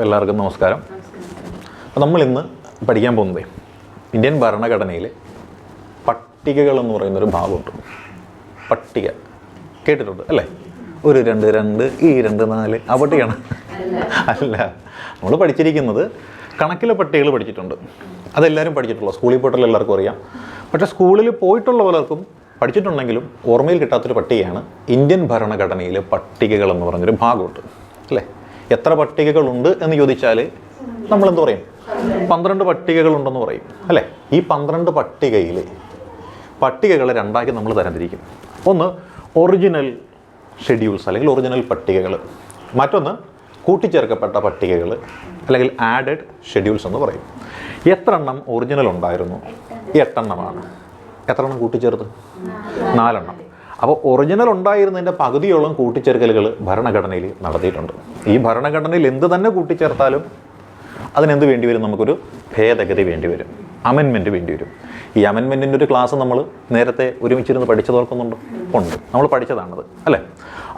എല്ലാവർക്കും നമസ്കാരം. നമ്മൾ ഇന്ന് പഠിക്കാൻ പോകുന്നത് ഇന്ത്യൻ ഭരണഘടനയിൽ പട്ടികകൾ എന്ന് പറയുന്നൊരു ഭാഗമുണ്ട്. പട്ടിക. കേട്ടിട്ടുണ്ട് അല്ലേ? ഒരു രണ്ട് രണ്ട് ഈ രണ്ട് നാല്. ആ പട്ടികയാണ്. അല്ല. നമ്മൾ പഠിച്ചിരിക്കുന്നത് കണക്കിലെ പട്ടികൾ പഠിച്ചിട്ടുണ്ട്. അതെല്ലാവരും പഠിച്ചിട്ടുള്ളൂ സ്കൂളിൽ പോയിട്ടുള്ള എല്ലാവർക്കും അറിയാം. പക്ഷേ സ്കൂളിൽ പോയിട്ടുള്ള പലർക്കും പഠിച്ചിട്ടുണ്ടെങ്കിലും ഓർമ്മയിൽ കിട്ടാത്തൊരു പട്ടികയാണ് ഇന്ത്യൻ ഭരണഘടനയിലെ പട്ടികകൾ എന്ന് പറഞ്ഞൊരു ഭാഗമുണ്ട്. അല്ലേ? എത്ര പട്ടികകളുണ്ട് എന്ന് ചോദിച്ചാൽ നമ്മൾ എന്ത് പറയും? പന്ത്രണ്ട് പട്ടികകളുണ്ടെന്ന് പറയും അല്ലേ? ഈ പന്ത്രണ്ട് പട്ടികയിൽ പട്ടികകളെ രണ്ടാക്കി നമ്മൾ തരംതിരിക്കും ഒന്ന് ഒറിജിനൽ ഷെഡ്യൂൾസ് അല്ലെങ്കിൽ ഒറിജിനൽ പട്ടികകൾ മറ്റൊന്ന് കൂട്ടിച്ചേർക്കപ്പെട്ട പട്ടികകൾ അല്ലെങ്കിൽ ആഡഡ് ഷെഡ്യൂൾസ് എന്ന് പറയും. എത്ര എണ്ണം ഒറിജിനൽ ഉണ്ടായിരുന്നു? എട്ടെണ്ണമാണ്. എത്ര എണ്ണം കൂട്ടിച്ചേർത്ത്? നാലെണ്ണം. അപ്പോൾ ഒറിജിനൽ ഉണ്ടായിരുന്നതിന്റെ പകുതിയോളം കൂട്ടിച്ചേർക്കലുകൾ ഭരണഘടനയിൽ നടത്തിയിട്ടുണ്ട്. ഈ ഭരണഘടനയിൽ എന്ത് തന്നെ കൂട്ടിച്ചേർത്താലും അതിനെന്ത് വേണ്ടി വരും? നമുക്കൊരു ഭേദഗതി വേണ്ടി വരും. അമെൻമെന്റ് വേണ്ടി വരും. ഈ അമെൻമെന്റിന്റെ ഒരു ക്ലാസ് നമ്മൾ നേരത്തെ ഒരുമിച്ചിരുന്ന് പഠിച്ചത് ഓർക്കുന്നുണ്ട് ഉണ്ട്. നമ്മൾ പഠിച്ചതാണത്. അല്ലേ?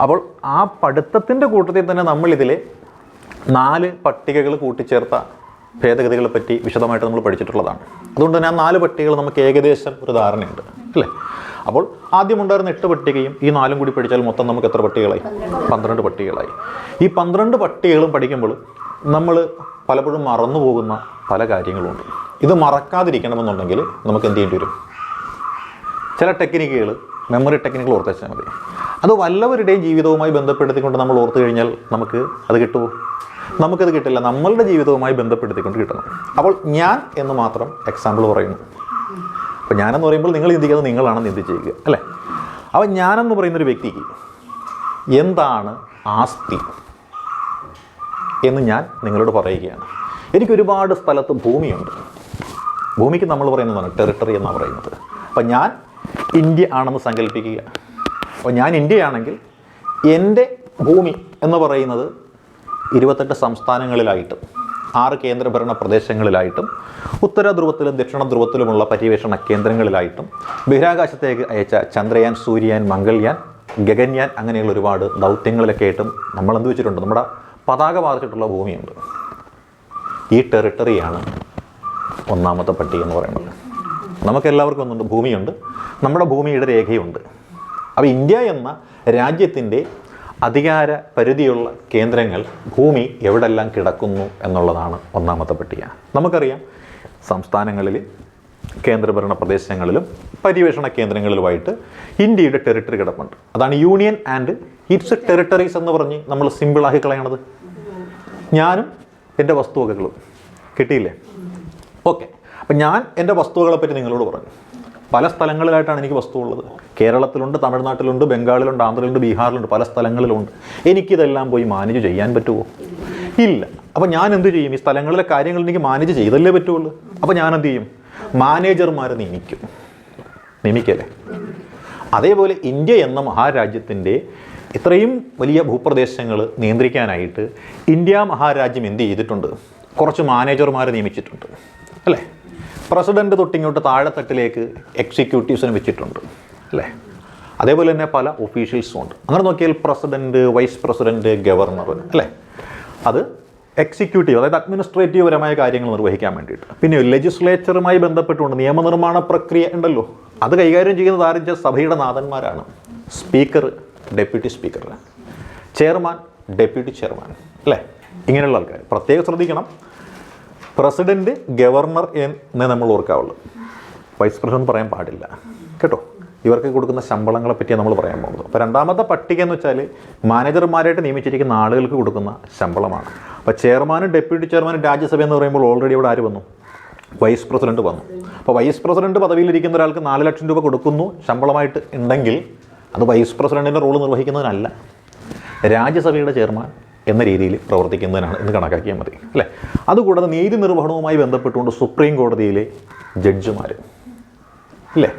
അപ്പോൾ ആ പഠിത്തത്തിന്റെ കൂട്ടത്തിൽ തന്നെ നമ്മളിതിലെ നാല് പട്ടികകൾ കൂട്ടിച്ചേർത്ത ഭേദഗതികളെ പറ്റി വിശദമായിട്ട് നമ്മൾ പഠിച്ചിട്ടുള്ളതാണ്. അതുകൊണ്ട് തന്നെ ആ നാല് പട്ടികകൾ നമുക്ക് ഏകദേശം ഒരു ധാരണയുണ്ട്. അല്ലേ? അപ്പോൾ ആദ്യം ഉണ്ടായിരുന്ന എട്ട് പട്ടികയും ഈ നാലും കൂടി പഠിച്ചാൽ മൊത്തം നമുക്ക് എത്ര പട്ടികളായി? പന്ത്രണ്ട് പട്ടികളായി. ഈ പന്ത്രണ്ട് പട്ടികളും പഠിക്കുമ്പോൾ നമ്മൾ പലപ്പോഴും മറന്നു പോകുന്ന പല കാര്യങ്ങളുണ്ട്. ഇത് മറക്കാതിരിക്കണമെന്നുണ്ടെങ്കിൽ നമുക്ക് എന്ത് ചെയ്യേണ്ടി വരും? ചില ടെക്നിക്കുകൾ മെമ്മറി ടെക്നിക്കുകൾ ഓർത്ത് വെച്ചാൽ മതി. അത് വല്ലവരുടെയും ജീവിതവുമായി ബന്ധപ്പെടുത്തിക്കൊണ്ട് നമ്മൾ ഓർത്തു കഴിഞ്ഞാൽ നമുക്ക് അത് കിട്ടുമോ? നമുക്കത് കിട്ടില്ല. നമ്മളുടെ ജീവിതവുമായി ബന്ധപ്പെടുത്തിക്കൊണ്ട് കിട്ടണം. അപ്പോൾ ഞാൻ എന്ന് മാത്രം എക്സാമ്പിൾ പറയുന്നു. അപ്പോൾ ഞാനെന്ന് പറയുമ്പോൾ നിങ്ങൾ ചിന്തിക്കുന്നത് നിങ്ങളാണ് ചിന്തിച്ചിരിക്കുക അല്ലേ? അപ്പം ഞാനെന്ന് പറയുന്നൊരു വ്യക്തിക്ക് എന്താണ് ആസ്തി എന്ന് ഞാൻ നിങ്ങളോട് പറയുകയാണ്. എനിക്ക് ഒരുപാട് സ്ഥലത്ത് ഭൂമിയുണ്ട്. ഭൂമിക്ക് നമ്മൾ പറയുന്നതാണ് ടെറിട്ടറി എന്നാണ് പറയുന്നത്. അപ്പം ഞാൻ ഇന്ത്യ ആണെന്ന് സങ്കല്പിക്കുക. അപ്പോൾ ഞാൻ ഇന്ത്യയാണെങ്കിൽ എന്റെ ഭൂമി എന്ന് പറയുന്നത് ഇരുപത്തെട്ട് സംസ്ഥാനങ്ങളിലായിട്ടും ആറ് കേന്ദ്രഭരണ പ്രദേശങ്ങളിലായിട്ടും ഉത്തര ധ്രുവത്തിലും ദക്ഷിണ ധ്രുവത്തിലുമുള്ള പര്യവേഷണ കേന്ദ്രങ്ങളിലായിട്ടും ബഹിരാകാശത്തേക്ക് അയച്ച ചന്ദ്രയാൻ സൂര്യയാൻ മംഗൾയാൻ ഗഗൻയാൻ അങ്ങനെയുള്ള ഒരുപാട് ദൗത്യങ്ങളിലൊക്കെ ആയിട്ടും നമ്മൾ എന്ത് വെച്ചിട്ടുണ്ട്? നമ്മുടെ പതാക ബാധിച്ചിട്ടുള്ള ഭൂമിയുണ്ട്. ഈ ടെറിട്ടറിയാണ് ഒന്നാമത്തെ പട്ടി എന്ന് പറയുന്നത്. നമുക്കെല്ലാവർക്കും ഒന്നുണ്ട് ഭൂമിയുണ്ട്. നമ്മുടെ ഭൂമിയുടെ രേഖയുണ്ട്. അപ്പോൾ ഇന്ത്യ എന്ന രാജ്യത്തിന്റെ അധികാര പരിധിയുള്ള കേന്ദ്രങ്ങൾ ഭൂമി എവിടെല്ലാം കിടക്കുന്നു എന്നുള്ളതാണ് ഒന്നാമത്തെ പട്ടിക. നമുക്കറിയാം സംസ്ഥാനങ്ങളിൽ കേന്ദ്രഭരണ പ്രദേശങ്ങളിലും പര്യവേഷണ കേന്ദ്രങ്ങളിലുമായിട്ട് ഇന്ത്യയുടെ ടെറിട്ടറി കിടപ്പുണ്ട്. അതാണ് യൂണിയൻ ആൻഡ് ഇറ്റ്സ് ടെറിട്ടറീസ് എന്ന് പറഞ്ഞ് നമ്മൾ സിമ്പിളാക്കി കളയണത്. ഞാനും എന്റെ വസ്തുവകകളും. കിട്ടിയില്ലേ? ഓക്കെ. അപ്പം ഞാൻ എന്റെ വസ്തുവകളെപ്പറ്റി നിങ്ങളോട് പറഞ്ഞു. പല സ്ഥലങ്ങളിലായിട്ടാണ് എനിക്ക് വസ്തു ഉള്ളത് കേരളത്തിലുണ്ട് തമിഴ്നാട്ടിലുണ്ട് ബംഗാളിലുണ്ട് ആന്ധ്രയിലുണ്ട് ബീഹാറിലുണ്ട് പല സ്ഥലങ്ങളിലുണ്ട്. എനിക്കിതെല്ലാം പോയി മാനേജ് ചെയ്യാൻ പറ്റുമോ? ഇല്ല. അപ്പോൾ ഞാൻ എന്ത് ചെയ്യും? ഈ സ്ഥലങ്ങളിലെ കാര്യങ്ങൾ എനിക്ക് മാനേജ് ചെയ്തല്ലേ പറ്റുള്ളൂ? അപ്പോൾ ഞാൻ എന്ത് ചെയ്യും? മാനേജർമാരെ നിയമിക്കും നിയമിക്കല്ലേ അതേപോലെ ഇന്ത്യ എന്ന മഹാരാജ്യത്തിന്റെ ഇത്രയും വലിയ ഭൂപ്രദേശങ്ങൾ നിയന്ത്രിക്കാനായിട്ട് ഇന്ത്യ മഹാരാജ്യം എന്ത് ചെയ്തിട്ടുണ്ട്? കുറച്ച് മാനേജർമാരെ നിയമിച്ചിട്ടുണ്ട്. അല്ലേ? പ്രസിഡന്റ് തൊട്ടിങ്ങോട്ട് താഴെത്തട്ടിലേക്ക് എക്സിക്യൂട്ടീവ്സിന് വെച്ചിട്ടുണ്ട് അല്ലേ? അതേപോലെ തന്നെ പല ഒഫീഷ്യൽസും ഉണ്ട്. അങ്ങനെ നോക്കിയാൽ പ്രസിഡന്റ് വൈസ് പ്രസിഡന്റ് ഗവർണർ അല്ലേ? അത് എക്സിക്യൂട്ടീവ് അതായത് അഡ്മിനിസ്ട്രേറ്റീവ് പരമായ കാര്യങ്ങൾ നിർവഹിക്കാൻ വേണ്ടിയിട്ട്. പിന്നെ ലെജിസ്ലേച്ചറുമായി ബന്ധപ്പെട്ടുകൊണ്ട് നിയമനിർമ്മാണ പ്രക്രിയ ഉണ്ടല്ലോ. അത് കൈകാര്യം ചെയ്യുന്നത് ആരംഭിച്ച സഭയുടെ നാഥന്മാരാണ്. Speaker deputy speaker. Chairman deputy chairman. അല്ലേ? ഇങ്ങനെയുള്ള ആൾക്കാർ പ്രത്യേകം ശ്രദ്ധിക്കണം. പ്രസിഡന്റ് ഗവർണർ എന്ന് നമ്മൾ ഓർക്കാവുള്ളൂ. വൈസ് പ്രസിഡന്റ് പറയാൻ പാടില്ല. കേട്ടോ? ഇവർക്ക് കൊടുക്കുന്ന ശമ്പളങ്ങളെ പറ്റിയാണ് നമ്മൾ പറയാൻ പോകുന്നത്. അപ്പോൾ രണ്ടാമത്തെ പട്ടിക എന്ന് വെച്ചാൽ മാനേജർമാരായിട്ട് നിയമിച്ചിരിക്കുന്ന ആളുകൾക്ക് കൊടുക്കുന്ന ശമ്പളമാണ്. അപ്പോൾ ചെയർമാനും ഡെപ്യൂട്ടി ചെയർമാനും രാജ്യസഭ എന്ന് പറയുമ്പോൾ ഓൾറെഡി ഇവിടെ ആര് വന്നു? വൈസ് പ്രസിഡന്റ് വന്നു. അപ്പോൾ വൈസ് പ്രസിഡന്റ് പദവിയിലിരിക്കുന്ന ഒരാൾക്ക് നാല് ലക്ഷം രൂപ കൊടുക്കുന്നു ശമ്പളമായിട്ട് ഉണ്ടെങ്കിൽ അത് വൈസ് പ്രസിഡന്റിന്റെ റോൾ നിർവഹിക്കുന്നതിനല്ല രാജ്യസഭയുടെ ചെയർമാൻ എന്ന രീതിയിൽ പ്രവർത്തിക്കുന്നതിനാണ് എന്ന് കണക്കാക്കിയാൽ മതി അല്ലേ? അതുകൂടാതെ നീതി നിർവഹണവുമായി ബന്ധപ്പെട്ടുകൊണ്ട് സുപ്രീം കോടതിയിലെ ജഡ്ജിമാർ അല്ലേ?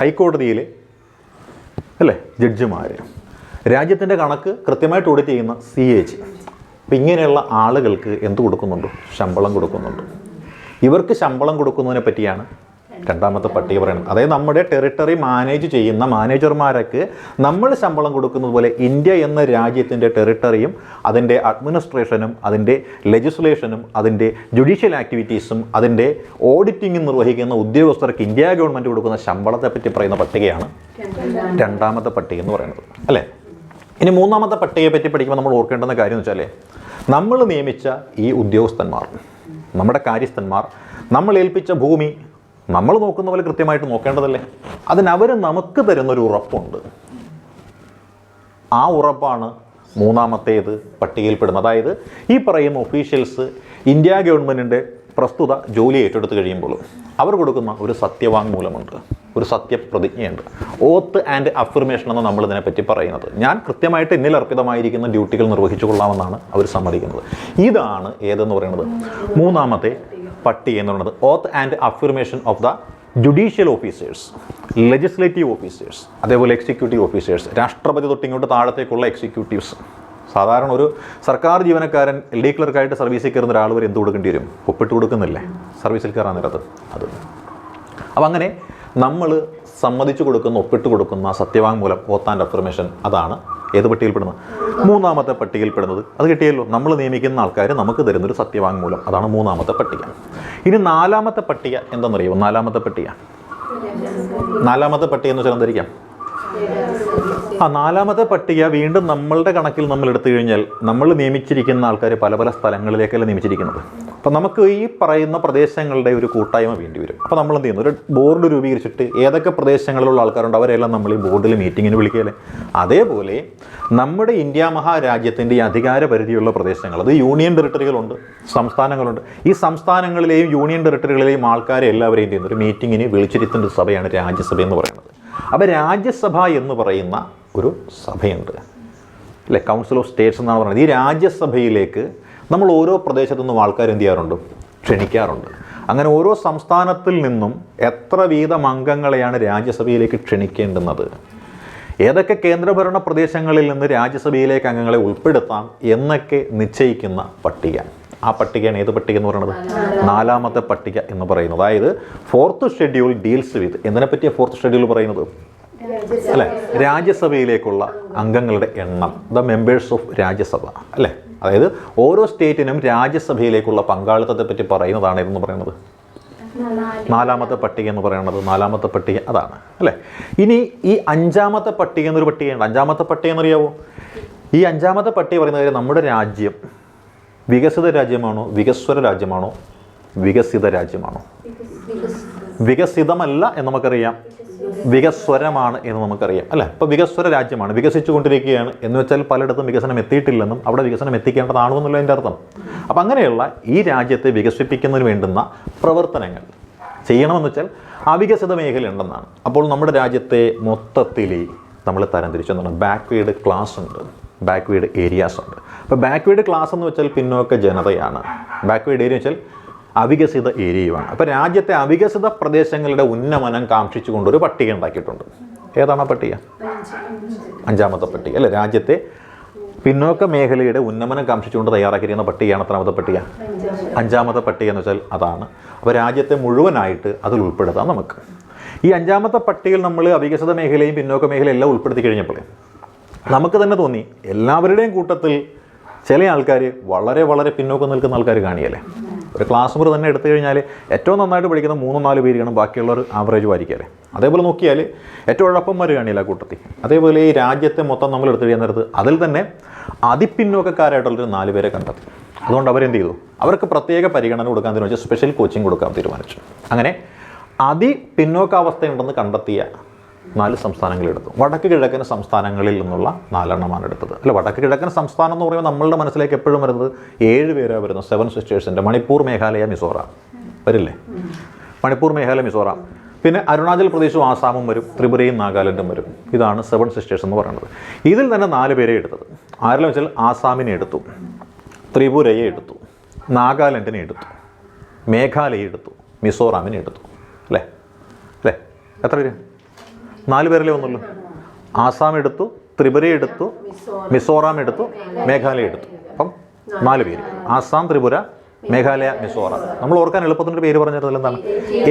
ഹൈക്കോടതിയിലെ അല്ലേ? ജഡ്ജിമാർ രാജ്യത്തിന്റെ കണക്ക് കൃത്യമായിട്ട് ഓഡിറ്റ് ചെയ്യുന്ന സി എച്ച് അപ്പം ഇങ്ങനെയുള്ള ആളുകൾക്ക് എന്ത് കൊടുക്കുന്നുണ്ട്? ശമ്പളം കൊടുക്കുന്നുണ്ട്. ഇവർക്ക് ശമ്പളം കൊടുക്കുന്നതിനെ പറ്റിയാണ് രണ്ടാമത്തെ പട്ടിക പറയണം. അതായത് നമ്മുടെ ടെറിട്ടറി മാനേജ് ചെയ്യുന്ന മാനേജർമാരൊക്കെ നമ്മൾ ശമ്പളം കൊടുക്കുന്നത് പോലെ ഇന്ത്യ എന്ന രാജ്യത്തിന്റെ ടെറിട്ടറിയും അതിന്റെ അഡ്മിനിസ്ട്രേഷനും അതിന്റെ ലെജിസ്ലേഷനും അതിന്റെ ജുഡീഷ്യൽ ആക്ടിവിറ്റീസും അതിന്റെ ഓഡിറ്റിംഗും നിർവഹിക്കുന്ന ഉദ്യോഗസ്ഥർക്ക് ഇന്ത്യ ഗവൺമെന്റ് കൊടുക്കുന്ന ശമ്പളത്തെ പറ്റി പറയുന്ന പട്ടികയാണ് രണ്ടാമത്തെ പട്ടിക എന്ന് പറയുന്നത്. അല്ലേ? ഇനി മൂന്നാമത്തെ പട്ടികയെ പറ്റി പഠിക്കുമ്പോൾ നമ്മൾ ഓർക്കേണ്ടുന്ന കാര്യം എന്ന് വെച്ചാൽ നമ്മൾ നിയമിച്ച ഈ ഉദ്യോഗസ്ഥന്മാർ നമ്മുടെ കാര്യസ്ഥന്മാർ നമ്മൾ ഏൽപ്പിച്ച ഭൂമി നമ്മൾ നോക്കുന്ന പോലെ കൃത്യമായിട്ട് നോക്കേണ്ടതല്ലേ? അതിനവർ നമുക്ക് തരുന്നൊരു ഉറപ്പുണ്ട്. ആ ഉറപ്പാണ് മൂന്നാമത്തേത് പട്ടികയിൽപ്പെടുന്നത്. അതായത് ഈ പറയുന്ന ഒഫീഷ്യൽസ് ഇന്ത്യ ഗവൺമെന്റിന്റെ പ്രസ്തുത ജോലി ഏറ്റെടുത്ത് കഴിയുമ്പോൾ അവർ കൊടുക്കുന്ന ഒരു സത്യവാങ്മൂലമുണ്ട്. ഒരു സത്യപ്രതിജ്ഞയുണ്ട്. ഓത്ത് ആൻഡ് അഫർമേഷൻ എന്ന് നമ്മൾ ഇതിനെപ്പറ്റി പറയുന്നത്. ഞാൻ കൃത്യമായിട്ട് എന്നിൽ അർപ്പിതമായിരിക്കുന്ന ഡ്യൂട്ടികൾ നിർവഹിച്ചു കൊള്ളാമെന്നാണ് അവർ സമ്മതിക്കുന്നത്. ഇതാണ് ഏതെന്ന് പറയുന്നത്? മൂന്നാമത്തെ പട്ടിക എന്നുള്ളത് oath and affirmation of the judicial officers legislative officers അതേപോലെ എക്സിക്യൂട്ടീവ് ഓഫീസേഴ്സ് രാഷ്ട്രപതി തൊട്ടിങ്ങോട്ട് താഴത്തേക്കുള്ള എക്സിക്യൂട്ടീവ്സ് സാധാരണ ഒരു സർക്കാർ ജീവനക്കാരൻ ഡി ക്ലർക്കായിട്ട് സർവീസിൽ കയറുന്ന ഒരാൾ വരെ എന്ത് കൊടുക്കേണ്ടി വരും? ഒപ്പിട്ട് കൊടുക്കുന്നില്ലേ? സർവീസിൽ കയറാൻ നേരത്ത്. അത്. അപ്പം അങ്ങനെ നമ്മൾ സമ്മതിച്ചു കൊടുക്കുന്ന ഒപ്പിട്ട് കൊടുക്കുന്ന സത്യവാങ്മൂലം ഓത്ത് ആൻഡ് അഫർമേഷൻ അതാണ് ഏത് പട്ടികയിൽപ്പെടുന്നത് മൂന്നാമത്തെ പട്ടികയിൽപ്പെടുന്നത് അത് കിട്ടിയല്ലോ. നമ്മൾ നിയമിക്കുന്ന ആൾക്കാർ നമുക്ക് തരുന്നൊരു സത്യവാങ്മൂലം. അതാണ് മൂന്നാമത്തെ പട്ടിക. ഇനി നാലാമത്തെ പട്ടിക എന്താണെന്നറിയോ നാലാമത്തെ പട്ടിക. നാലാമത്തെ പട്ടിക എന്ന് വെച്ചാൽ എന്തായിരിക്കാം? ആ നാലാമത്തെ പട്ടിക വീണ്ടും നമ്മളുടെ കണക്കിൽ നമ്മൾ എടുത്തു കഴിഞ്ഞാൽ നമ്മൾ നിയമിച്ചിരിക്കുന്ന ആൾക്കാർ പല പല സ്ഥലങ്ങളിലേക്കല്ല നിയമിച്ചിരിക്കുന്നത്. അപ്പം നമുക്ക് ഈ പറയുന്ന പ്രദേശങ്ങളുടെ ഒരു കൂട്ടായ്മ വേണ്ടി വരും. അപ്പോൾ നമ്മൾ എന്ത് ചെയ്യുന്നു? ഒരു ബോർഡ് രൂപീകരിച്ചിട്ട് ഏതൊക്കെ പ്രദേശങ്ങളിലുള്ള ആൾക്കാരുണ്ട് അവരെല്ലാം നമ്മൾ ഈ ബോർഡിൽ മീറ്റിങ്ങിന് വിളിക്കുകയല്ലേ? അതേപോലെ നമ്മുടെ ഇന്ത്യ മഹാരാജ്യത്തിന്റെ ഈ അധികാര പരിധിയുള്ള പ്രദേശങ്ങൾ അത് യൂണിയൻ ടെറിട്ടറികളുണ്ട് സംസ്ഥാനങ്ങളുണ്ട്. ഈ സംസ്ഥാനങ്ങളിലെയും യൂണിയൻ ടെറിട്ടറികളിലെയും ആൾക്കാരെ എല്ലാവരെയും ചെയ്യുന്ന? ഒരു മീറ്റിങ്ങിന് വിളിച്ചിരുത്തേണ്ട സഭയാണ് രാജ്യസഭ എന്ന് പറയുന്നത്. അപ്പോൾ രാജ്യസഭ എന്ന് പറയുന്ന ഒരു സഭയുണ്ട്. അല്ലേ? കൗൺസിൽ ഓഫ് സ്റ്റേറ്റ്സ് എന്നാണ് പറയുന്നത്. ഈ രാജ്യസഭയിലേക്ക് നമ്മൾ ഓരോ പ്രദേശത്തു നിന്നും ആൾക്കാർ എന്ത് ചെയ്യാറുണ്ട്? ക്ഷണിക്കാറുണ്ട്. അങ്ങനെ ഓരോ സംസ്ഥാനത്തിൽ നിന്നും എത്ര വീതം അംഗങ്ങളെയാണ് രാജ്യസഭയിലേക്ക് ക്ഷണിക്കേണ്ടുന്നത്? ഏതൊക്കെ കേന്ദ്രഭരണ പ്രദേശങ്ങളിൽ നിന്ന് രാജ്യസഭയിലേക്ക് അംഗങ്ങളെ ഉൾപ്പെടുത്താം എന്നൊക്കെ നിശ്ചയിക്കുന്ന പട്ടിക. ആ പട്ടികയാണ് ഏത് പട്ടിക എന്ന് പറയുന്നത്? നാലാമത്തെ പട്ടിക എന്ന് പറയുന്നത്. അതായത് ഫോർത്ത് ഷെഡ്യൂൾ ഡീൽസ് വിത്ത് എന്തിനെ പറ്റിയ ഫോർത്ത് ഷെഡ്യൂൾ പറയുന്നത്? അല്ലെ? രാജ്യസഭയിലേക്കുള്ള അംഗങ്ങളുടെ എണ്ണം ദ മെമ്പേഴ്സ് ഓഫ് രാജ്യസഭ അല്ലേ? അതായത് ഓരോ സ്റ്റേറ്റിനും രാജ്യസഭയിലേക്കുള്ള പങ്കാളിത്തത്തെ പറ്റി പറയുന്നതാണ് ഇതെന്ന് പറയുന്നത്. നാലാമത്തെ പട്ടിക എന്ന് പറയുന്നത് നാലാമത്തെ പട്ടിക അതാണ് അല്ലേ? ഇനി ഈ അഞ്ചാമത്തെ പട്ടിക എന്നൊരു പട്ടികയുണ്ട് അഞ്ചാമത്തെ പട്ടിക എന്നറിയാവോ? ഈ അഞ്ചാമത്തെ പട്ടിക പറയുന്നത് കാര്യം നമ്മുടെ രാജ്യം വികസിത രാജ്യമാണോ വികസ്വര രാജ്യമാണോ വികസിത രാജ്യമാണോ? വികസിതമല്ല എന്ന് നമുക്കറിയാം. വികസ്വരമാണ് എന്ന് നമുക്കറിയാം. അല്ലേ? ഇപ്പോൾ വികസ്വര രാജ്യമാണ്. വികസിച്ചുകൊണ്ടിരിക്കുകയാണ്. എന്ന് വെച്ചാൽ പലയിടത്തും വികസനം എത്തിയിട്ടില്ലെന്നും അവിടെ വികസനം എത്തിക്കേണ്ടതാണെന്നുള്ള എന്റെ അർത്ഥം. അപ്പം അങ്ങനെയുള്ള ഈ രാജ്യത്തെ വികസിപ്പിക്കുന്നതിന് വേണ്ടുന്ന പ്രവർത്തനങ്ങൾ ചെയ്യണമെന്ന് വെച്ചാൽ അവികസിത മേഖല ഉണ്ടെന്നാണ് അപ്പോൾ നമ്മുടെ രാജ്യത്തെ മൊത്തത്തിൽ നമ്മൾ തരംതിരിച്ചു എന്താണ് ബാക്ക്വേഡ് ക്ലാസ് ഉണ്ട്. ബാക്ക്വേഡ് ഏരിയാസ് ഉണ്ട്. അപ്പോൾ ബാക്ക്വേഡ് ക്ലാസ് എന്ന് വെച്ചാൽ പിന്നോക്ക ജനതയാണ്. ബാക്ക്വേഡ് ഏരിയ വെച്ചാൽ അവികസിത ഏരിയയുമാണ്. അപ്പോൾ രാജ്യത്തെ അവികസിത പ്രദേശങ്ങളുടെ ഉന്നമനം കാക്ഷിച്ചുകൊണ്ട് ഒരു പട്ടിക ഉണ്ടാക്കിയിട്ടുണ്ട്. ഏതാണ് പട്ടിക? അഞ്ചാമത്തെ പട്ടിക അല്ലേ? രാജ്യത്തെ പിന്നോക്ക മേഖലയുടെ ഉന്നമനം കാക്ഷിച്ചുകൊണ്ട് തയ്യാറാക്കിയിരിക്കുന്ന പട്ടികയാണ് എത്രാമത്തെ പട്ടിക? അഞ്ചാമത്തെ പട്ടിക എന്ന് വെച്ചാൽ അതാണ്. അപ്പോൾ രാജ്യത്തെ മുഴുവനായിട്ട് അതിൽ ഉൾപ്പെടുത്താം നമുക്ക്. ഈ അഞ്ചാമത്തെ പട്ടികയിൽ നമ്മൾ അവികസിത മേഖലയും പിന്നോക്ക മേഖലയും എല്ലാം ഉൾപ്പെടുത്തി കഴിഞ്ഞപ്പോൾ നമുക്ക് തന്നെ തോന്നി എല്ലാവരുടെയും കൂട്ടത്തിൽ ചില ആൾക്കാർ വളരെ വളരെ പിന്നോക്കം നിൽക്കുന്ന ആൾക്കാർ കാണിയല്ലേ ഒരു ക്ലാസ് മുറി തന്നെ എടുത്തു കഴിഞ്ഞാൽ ഏറ്റവും നന്നായിട്ട് പഠിക്കുന്ന മൂന്നോ നാല് പേര് കാണും ബാക്കിയുള്ളവർ ആവറേജ് വായിക്കാല്ലേ അതേപോലെ നോക്കിയാൽ ഏറ്റവും ഉഴപ്പന്മാർ കാണില്ല കൂട്ടത്തിൽ. അതേപോലെ ഈ രാജ്യത്തെ മൊത്തം നമ്മൾ എടുത്തു കഴിയാൻ നേരത്ത് അതിൽ തന്നെ അതിപ്പിന്നോക്കക്കാരായിട്ടുള്ളൊരു നാല് പേരെ കണ്ടെത്തി. അതുകൊണ്ട് അവരെന്ത് ചെയ്തു? അവർക്ക് പ്രത്യേക പരിഗണന കൊടുക്കാൻ തീരുമാനിച്ചു സ്പെഷ്യൽ കോച്ചിങ് കൊടുക്കാൻ തീരുമാനിച്ചു. അങ്ങനെ അതി പിന്നോക്കാവസ്ഥയുണ്ടെന്ന് കണ്ടെത്തിയ നാല് സംസ്ഥാനങ്ങളെടുത്തു വടക്ക് കിഴക്കൻ സംസ്ഥാനങ്ങളിൽ നിന്നുള്ള നാലെണ്ണമാണ് എടുത്തത്. അല്ല വടക്ക് കിഴക്കൻ സംസ്ഥാനം എന്ന് പറയുമ്പോൾ നമ്മളുടെ മനസ്സിലേക്ക് എപ്പോഴും വരുന്നത് ഏഴ് പേരാണ് വരുന്നത്. സെവൻ സിസ്റ്റേഴ്സിന്റെ മണിപ്പൂർ മേഘാലയ മിസോറാം. വരില്ലേ? മണിപ്പൂർ മേഘാലയ മിസോറാം. പിന്നെ അരുണാചൽ പ്രദേശും ആസാമും വരും. ത്രിപുരയും നാഗാലാൻഡും വരും. ഇതാണ് സെവൻ സിസ്റ്റേഴ്സ് എന്ന് പറയുന്നത്. ഇതിൽ തന്നെ നാല് പേരെ എടുത്തത്. ആരെല്ലാം വെച്ചാൽ ആസാമിനെ എടുത്തു. ത്രിപുരയെ എടുത്തു. നാഗാലാൻഡിനെ എടുത്തു. മേഘാലയ എടുത്തു. മിസോറാമിനെ എടുത്തു. അല്ലേ? അല്ലേ? എത്ര പേര്? നാല് പേരല്ലേ വന്നുള്ളൂ? ആസാം എടുത്തു ത്രിപുര എടുത്തു മിസോറാം എടുത്തു മേഘാലയ എടുത്തു. അപ്പം നാല് പേര്. ആസാം ത്രിപുര മേഘാലയ മിസോറാം. നമ്മൾ ഓർക്കാൻ എളുപ്പത്തിന്റെ പേര് പറഞ്ഞത് എന്താണ്?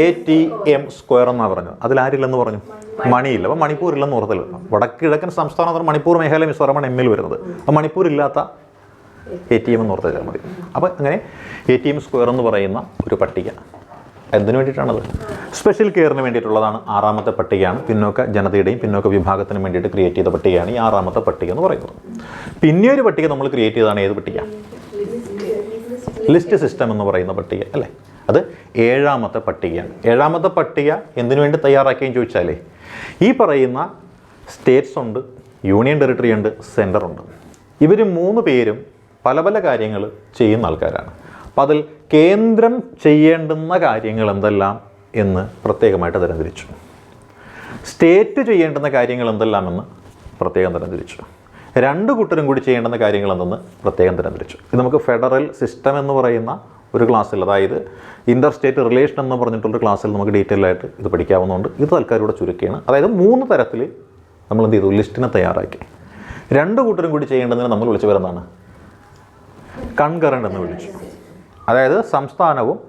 എ ടി എം സ്ക്വയർ എന്നാണ് പറഞ്ഞത്. അതിലാരില്ലെന്ന് പറഞ്ഞു? മണിയില്ല. അപ്പോൾ മണിപ്പൂർ ഇല്ലെന്ന് ഓർത്തില്ല. വടക്ക് കിഴക്കൻ സംസ്ഥാനം മണിപ്പൂർ മേഘാലയ മിസോറാമാണ് എമ്മിൽ വരുന്നത്. അപ്പോൾ മണിപ്പൂർ ഇല്ലാത്ത എ ടി എം എന്ന് ഓർത്ത് മതി. അപ്പോൾ അങ്ങനെ എ ടി എം സ്ക്വയർ എന്ന് പറയുന്ന ഒരു പട്ടിക. എന്തിനു വേണ്ടിയിട്ടാണത്? സ്പെഷ്യൽ കെയറിന് വേണ്ടിയിട്ടുള്ളതാണ് ആറാമത്തെ പട്ടികയാണ്. പിന്നോക്ക ജനതയുടെയും പിന്നോക്ക വിഭാഗത്തിനും വേണ്ടിയിട്ട് ക്രിയേറ്റ് ചെയ്ത പട്ടികയാണ് ഈ ആറാമത്തെ പട്ടിക എന്ന് പറയുന്നത്. പിന്നെ ഒരു പട്ടിക നമ്മൾ ക്രിയേറ്റ് ചെയ്തതാണ് ഏത് പട്ടിക? ലിസ്റ്റ് സിസ്റ്റം എന്ന് പറയുന്ന പട്ടിക അല്ലേ? അത് ഏഴാമത്തെ പട്ടികയാണ്. ഏഴാമത്തെ പട്ടിക എന്തിനു വേണ്ടി തയ്യാറാക്കിയെന്ന് ചോദിച്ചാലേ ഈ പറയുന്ന സ്റ്റേറ്റ്സ് ഉണ്ട് യൂണിയൻ ടെറിട്ടറി ഉണ്ട് സെന്റർ ഉണ്ട്. ഇവർ മൂന്ന് പേരും പല പല കാര്യങ്ങൾ ചെയ്യുന്ന ആൾക്കാരാണ്. അപ്പം അതിൽ കേന്ദ്രം ചെയ്യേണ്ടുന്ന കാര്യങ്ങൾ എന്തെല്ലാം? എന്ന് പ്രത്യേകമായിട്ട് തരംതിരിച്ചു സ്റ്റേറ്റ് ചെയ്യേണ്ടുന്ന കാര്യങ്ങൾ എന്തെല്ലാമെന്ന് പ്രത്യേകം തരംതിരിച്ചു രണ്ട് കൂട്ടരും കൂടി ചെയ്യേണ്ടുന്ന കാര്യങ്ങൾ എന്തെന്ന് പ്രത്യേകം തരംതിരിച്ചു ഇത് നമുക്ക് ഫെഡറൽ സിസ്റ്റം എന്ന് പറയുന്ന ഒരു ക്ലാസ്സിൽ അതായത് ഇന്റർ സ്റ്റേറ്റ് റിലേഷൻ എന്ന് പറഞ്ഞിട്ടുള്ള ക്ലാസ്സിൽ നമുക്ക് ഡീറ്റെയിൽ ആയിട്ട് ഇത് പഠിക്കാവുന്നതുകൊണ്ട് ഇത് തൽക്കാലം ഇവിടെ ചുരുക്കുകയാണ് അതായത് മൂന്ന് തരത്തിൽ നമ്മൾ എന്ത് ചെയ്തു? ലിസ്റ്റിനെ തയ്യാറാക്കി. രണ്ട് കൂട്ടരും കൂടി ചെയ്യേണ്ടതിന് നമ്മൾ വിളിച്ചു വരുന്നതാണ് കൺകറന്റ് എന്ന് വിളിച്ചു. അതായത് സംസ്ഥാനവും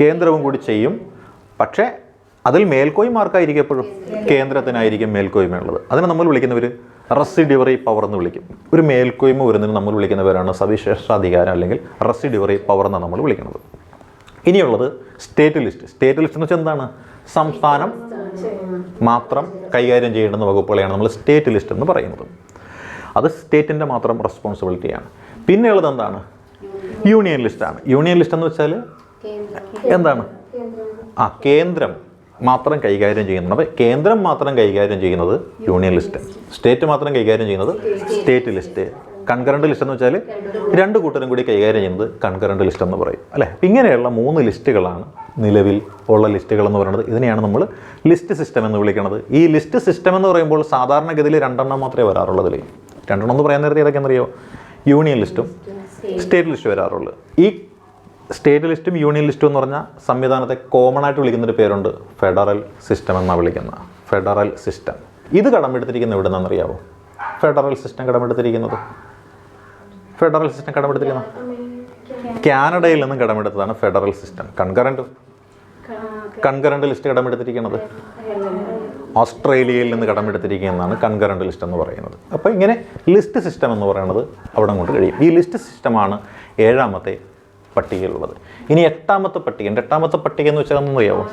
കേന്ദ്രവും കൂടി ചെയ്യും. പക്ഷേ അതിൽ മേൽക്കോയ്മാർക്കായിരിക്കും എപ്പോഴും കേന്ദ്രത്തിനായിരിക്കും മേൽക്കോയ്മയുള്ളത്. അതിനെ നമ്മൾ വിളിക്കുന്നവർ റെസിഡിവറി പവർ എന്ന് വിളിക്കും. ഒരു മേൽക്കോയ്മ വരുന്നതിന് നമ്മൾ വിളിക്കുന്ന പേരാണ് സവിശേഷാധികാരം അല്ലെങ്കിൽ റെസിഡിവറി പവർ എന്നാണ് നമ്മൾ വിളിക്കുന്നത്. ഇനിയുള്ളത് സ്റ്റേറ്റ് ലിസ്റ്റ്. സ്റ്റേറ്റ് ലിസ്റ്റ് എന്ന് വെച്ചാൽ എന്താണ്? സംസ്ഥാനം മാത്രം കൈകാര്യം ചെയ്യേണ്ടുന്ന വകുപ്പുകളെയാണ് നമ്മൾ സ്റ്റേറ്റ് ലിസ്റ്റ് എന്ന് പറയുന്നത്. അത് സ്റ്റേറ്റിന്റെ മാത്രം റെസ്പോൺസിബിലിറ്റിയാണ്. പിന്നെയുള്ളത് എന്താണ്? യൂണിയൻ ലിസ്റ്റാണ്. യൂണിയൻ ലിസ്റ്റ് എന്ന് വെച്ചാൽ എന്താണ്? ആ കേന്ദ്രം മാത്രം കൈകാര്യം ചെയ്യുന്നത് കേന്ദ്രം മാത്രം കൈകാര്യം ചെയ്യുന്നത് യൂണിയൻ ലിസ്റ്റ് സ്റ്റേറ്റ് മാത്രം കൈകാര്യം ചെയ്യുന്നത് സ്റ്റേറ്റ് ലിസ്റ്റ്. കൺകറണ്ട് ലിസ്റ്റ് എന്ന് വെച്ചാൽ രണ്ട് കൂട്ടരും കൂടി കൈകാര്യം ചെയ്യുന്നത് കൺകറണ്ട് ലിസ്റ്റ് എന്ന് പറയും അല്ലേ? ഇങ്ങനെയുള്ള മൂന്ന് ലിസ്റ്റുകളാണ് നിലവിൽ ഉള്ള ലിസ്റ്റുകൾ എന്ന് പറയുന്നത്. ഇതിനെയാണ് നമ്മൾ ലിസ്റ്റ് സിസ്റ്റം എന്ന് വിളിക്കുന്നത്. ഈ ലിസ്റ്റ് സിസ്റ്റം എന്ന് പറയുമ്പോൾ സാധാരണഗതിയിൽ രണ്ടെണ്ണം മാത്രമേ വരാറുള്ളതിൽ രണ്ടെണ്ണം എന്ന് പറയാൻ നേരത്തെ ഏതൊക്കെയാണെന്നറിയോ? യൂണിയൻ ലിസ്റ്റും സ്റ്റേറ്റ് ലിസ്റ്റ് വരാറുള്ളൂ. ഈ സ്റ്റേറ്റ് ലിസ്റ്റും യൂണിയൻ ലിസ്റ്റും എന്ന് പറഞ്ഞാൽ സംവിധാനത്തെ കോമൺ ആയിട്ട് വിളിക്കുന്നൊരു പേരുണ്ട്. ഫെഡറൽ സിസ്റ്റം എന്നാണ് വിളിക്കുന്നത് ഫെഡറൽ സിസ്റ്റം ഇത് കടമെടുത്തിരിക്കുന്നത് എവിടെ നിന്നറിയാവോ ഫെഡറൽ സിസ്റ്റം കടമെടുത്തിരിക്കുന്നത്. ഫെഡറൽ സിസ്റ്റം കടമെടുത്തിരിക്കുന്നത് കാനഡയിൽ നിന്നും കടമെടുത്തതാണ് federal system concurrent concurrent list കടമെടുത്തിരിക്കുന്നത്. ഓസ്ട്രേലിയയിൽ നിന്ന് കടമെടുത്തിരിക്കുന്നതാണ് കൺകറന്റ് ലിസ്റ്റ് എന്ന് പറയുന്നത്. അപ്പോൾ ഇങ്ങനെ ലിസ്റ്റ് സിസ്റ്റം എന്ന് പറയുന്നത് അവിടെ കൊണ്ട് കഴിയും. ഈ ലിസ്റ്റ് സിസ്റ്റമാണ് ഏഴാമത്തെ പട്ടികയിലുള്ളത്. ഇനി എട്ടാമത്തെ പട്ടിക എട്ടാമത്തെ പട്ടിക എന്ന് വെച്ചാൽ അറിയാമോ